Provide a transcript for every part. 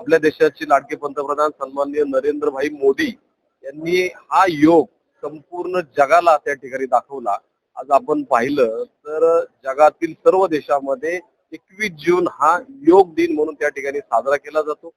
आपल्या देशाचे लाडके पंतप्रधान सन्माननीय नरेंद्रभाई मोदी यांनी हा योग संपूर्ण जगाला त्या ठिकाणी दाखवला. आज आपण पाहिलं तर जगातील सर्व देशामध्ये एकवीस जून हा योग दिन म्हणून त्या ठिकाणी साजरा केला जातो.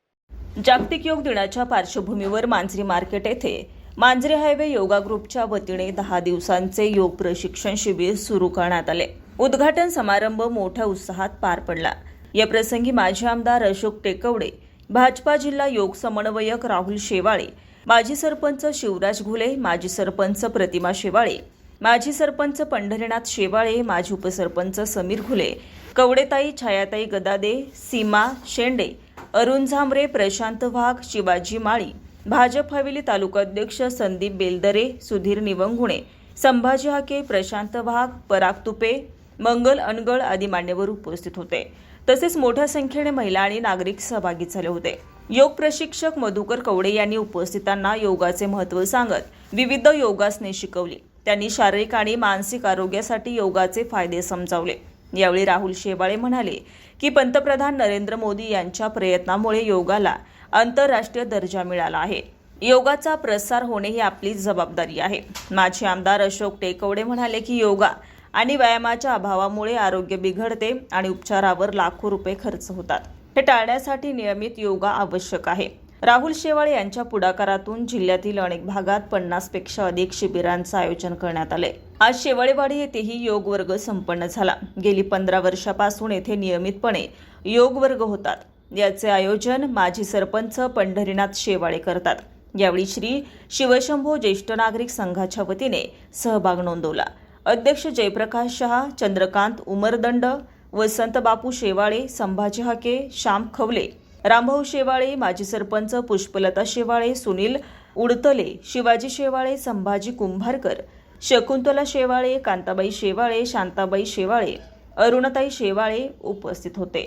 जागतिक योग दिनाच्या पार्श्वभूमीवर मांजरी मार्केट येथे मांजरी हायवे योगा ग्रुपच्या वतीने दहा दिवसांचे योग प्रशिक्षण शिबिर सुरू करण्यात आले. उद्घाटन समारंभ मोठ्या उत्साहात पार पडला. या प्रसंगी माजी आमदार अशोक टेकवडे भाजपा जिल्हा योग समन्वयक राहुल शेवाळे माजी सरपंच शिवराज घुले माजी सरपंच प्रतिमा शेवाळे माजी सरपंच पंढरीनाथ शेवाळे माजी उपसरपंच समीर घुले कवडेताई छायाताई गदादे सीमा शेंडे अरुण झांबरे प्रशांत वाघ शिवाजी माळी भाजप हवेली तालुकाध्यक्ष संदीप बेलदरे सुधीर निवंगुणे संभाजी हाके प्रशांत वाघ पराग तुपे मंगल अनगळ आदी मान्यवर उपस्थित होते. तसेच मोठ्या संख्येने महिला आणि नागरिक सहभागी झाले होते. योग प्रशिक्षक मधुकर कवडे यांनी उपस्थितांना योगाचे महत्त्व सांगत विविध योगासने शिकवली. त्यांनी शारीरिक आणि मानसिक आरोग्यासाठी योगाचे फायदे समजावले. यावेळी राहुल शेवाळे म्हणाले की पंतप्रधान नरेंद्र मोदी यांच्या प्रयत्नामुळे योगाला आंतरराष्ट्रीय दर्जा मिळाला आहे. योगाचा प्रसार होणे ही आपली जबाबदारी आहे. माजी आमदार अशोक टेकवडे म्हणाले की योगा आणि व्यायामाच्या अभावामुळे आरोग्य बिघडते आणि उपचारावर लाखो रुपये खर्च होतात. हे टाळण्यासाठी नियमित योगा आवश्यक आहे. राहुल शेवाळे यांच्या पुढाकारातून जिल्ह्यातील अनेक भागात पन्नासपेक्षा अधिक शिबिरांचं आयोजन करण्यात आले आज शेवाळेवाडी येथेही योग वर्ग संपन्न झाला. गेली पंधरा वर्षापासून येथे नियमितपणे योग वर्ग होतात. याचे आयोजन माजी सरपंच पंढरीनाथ शेवाळे करतात. यावेळी श्री शिवशंभो ज्येष्ठ नागरिक संघाच्या वतीने सहभाग नोंदवला. अध्यक्ष जयप्रकाश शहा चंद्रकांत उमरदंड वसंत बापू शेवाळे संभाजी हाके श्याम खवले रामभाऊ शेवाळे माजी सरपंच पुष्पलता शेवाळे सुनील उडतले शिवाजी शेवाळे संभाजी कुंभारकर शकुंतला शेवाळे कांताबाई शेवाळे शांताबाई शेवाळे अरुणताई शेवाळे उपस्थित होते.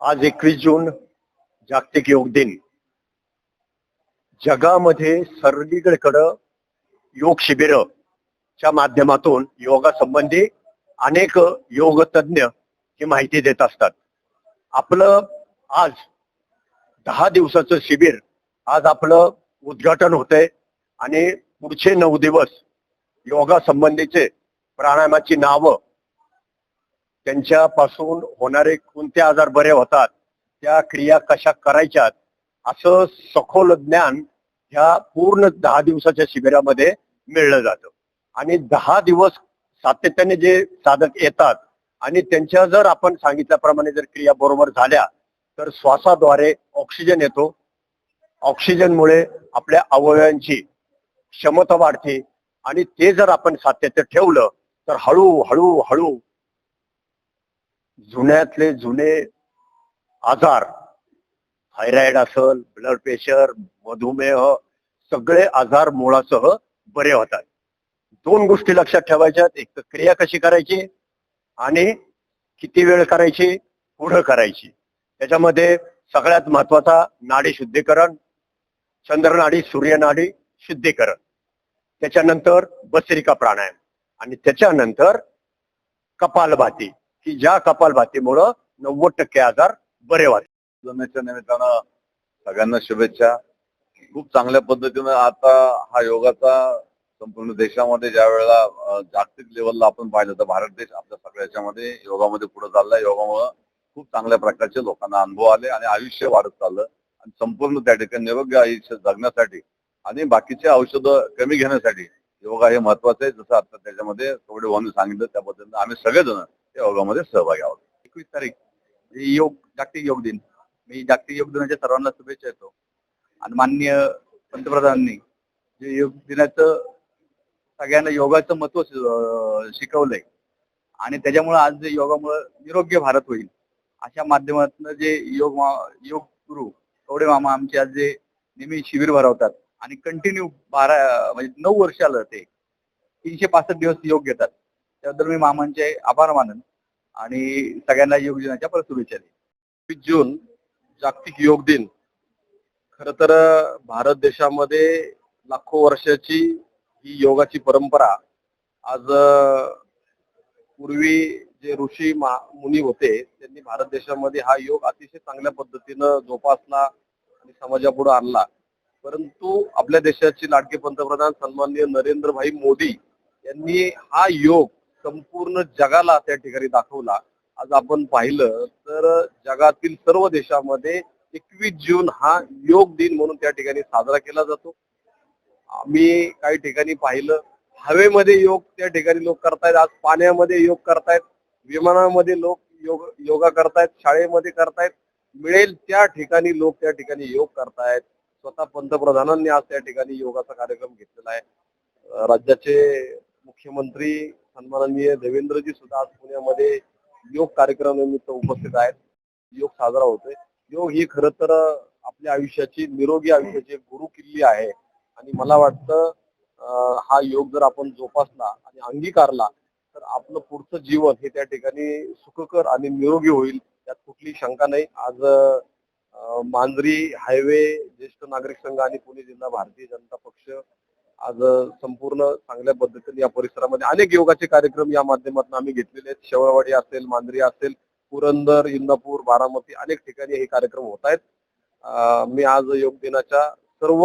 आज एकवीस जून जागतिक योग दिन. जगामध्ये सर्वीकडे योग शिबिरं. च्या माध्यमातून योगा संबंधी अनेक योग तज्ञ ही माहिती देत असतात. आपलं आज दहा दिवसाचं शिबिर आज आपलं उद्घाटन होतंय आणि पुढचे नऊ दिवस योगा संबंधीचे प्राणायामाची नावं त्यांच्यापासून होणारे कोणते आजार बरे होतात त्या क्रिया कशा करायच्यात असं सखोल ज्ञान ह्या पूर्ण दहा दिवसाच्या शिबिरामध्ये मिळलं जातं. आणि दहा दिवस सातत्याने जे साधक येतात आणि त्यांच्या जर आपण सांगितल्याप्रमाणे जर क्रिया बरोबर झाल्या तर श्वासाद्वारे ऑक्सिजन येतो. ऑक्सिजनमुळे आपल्या अवयवांची क्षमता वाढते आणि ते जर आपण सातत्य ठेवलं तर हळू हळू हळू जुन्यातले जुने आजार थायरॉइड असल ब्लड प्रेशर मधुमेह सगळे आजार मुळासह बरे होतात. दोन गोष्टी लक्षात ठेवायच्या एक तर क्रिया कशी करायची आणि किती वेळ करायची पुढं करायची. त्याच्यामध्ये सगळ्यात महत्त्वाचा नाडी शुद्धीकरण चंद्रनाडी सूर्यनाडी शुद्धीकरण. त्याच्यानंतर बसरिका प्राणायाम आणि त्याच्यानंतर कपालभाती की ज्या कपालभातीमुळं नव्वद टक्के आजार बरे होतात निमित्तानं सगळ्यांना शुभेच्छा. खूप चांगल्या पद्धतीनं आता हा योगाचा संपूर्ण देशामध्ये ज्या वेळेला जागतिक लेवलला आपण पाहिलं तर भारत देश आपल्या सगळ्या याच्यामध्ये योगामध्ये पुढे चाललाय. योगामुळे खूप चांगल्या प्रकारचे लोकांना अनुभव आले आणि आयुष्य वाढत चाललं. आणि संपूर्ण त्या ठिकाणी निरोगी आयुष्य जगण्यासाठी आणि बाकीचे औषधं कमी घेण्यासाठी योगा हे महत्वाचं आहे. जसं आता त्याच्यामध्ये थोडे वाहन सांगितलं त्या पद्धतीनं आम्ही सगळेजण त्या योगामध्ये सहभागी आहोत. एकवीस तारीख योग जागतिक योग दिन. मी जागतिक योग दिनाच्या सर्वांना शुभेच्छा देतो. आणि माननीय पंतप्रधानांनी जे योग दिनाचं सगळ्यांना योगाचं महत्त्व शिकवलंय. आणि त्याच्यामुळे आज जे योगामुळे निरोग्य भारत होईल अशा माध्यमातून जे योग योग गुरु कवडे मामा आमचे आज जे नेहमी शिबिर भरवतात आणि कंटिन्यू बारा म्हणजे नऊ वर्ष आलं ते तीनशे पासष्ट दिवस योग घेतात. त्याबद्दल मी मामांचे आभार मानन आणि सगळ्यांना योग दिनाच्या परत शुभेच्छा देईन. जून जागतिक योग दिन. खर तर भारत देशामध्ये लाखो वर्षाची ही योगाची परंपरा आज पूर्वी जे ऋषी मुनी होते त्यांनी भारत देशामध्ये हा योग अतिशय चांगल्या पद्धतीनं जोपासला आणि समाजापुढे आणला. परंतु आपल्या देशाचे लाडके पंतप्रधान सन्माननीय नरेंद्रभाई मोदी यांनी हा योग संपूर्ण जगाला त्या ठिकाणी दाखवला. आज आपण पाहिलं तर जगातील सर्व देशामध्ये एकवीस जून हा योग दिन म्हणून त्या ठिकाणी साजरा केला जातो. आम्ही काही ठिकाणी पाहिलं. हवेमध्ये योग त्या ठिकाणी लोक करतायत. आज पाण्यामध्ये योग करतायत. विमानामध्ये लोक योग योगा करतायत. शाळेमध्ये करतायत. मिळेल त्या ठिकाणी लोक त्या ठिकाणी योग करतायत. स्वतः पंतप्रधानांनी आज त्या ठिकाणी योगाचा कार्यक्रम घेतलेला आहे. राज्याचे मुख्यमंत्री सन्माननीय देवेंद्रजी सुद्धा आज पुण्यामध्ये योग कार्यक्रमानिमित्त उपस्थित आहेत. योग साजरा होतोय. योग ही खरं तर आपल्या आयुष्याची निरोगी आयुष्याची गुरु किल्ली आहे. आणि मला वाटतं हा योग जर आपण जोपासला आणि अंगीकारला तर आपलं पुढचं जीवन हे त्या ठिकाणी सुखकर आणि निरोगी होईल त्यात कुठली शंका नाही. आज मांजरी हायवे ज्येष्ठ नागरिक संघ आणि पुणे जिल्हा भारतीय जनता पक्ष आज संपूर्ण चांगल्या पद्धतीने या परिसरामध्ये अनेक योगाचे कार्यक्रम या माध्यमातून आम्ही घेतलेले आहेत. शेवळवाडी असेल मांजरी असेल पुरंदर इंदापूर बारामती अनेक ठिकाणी हे कार्यक्रम होत आहेत. मी आज योग दिनाच्या सर्व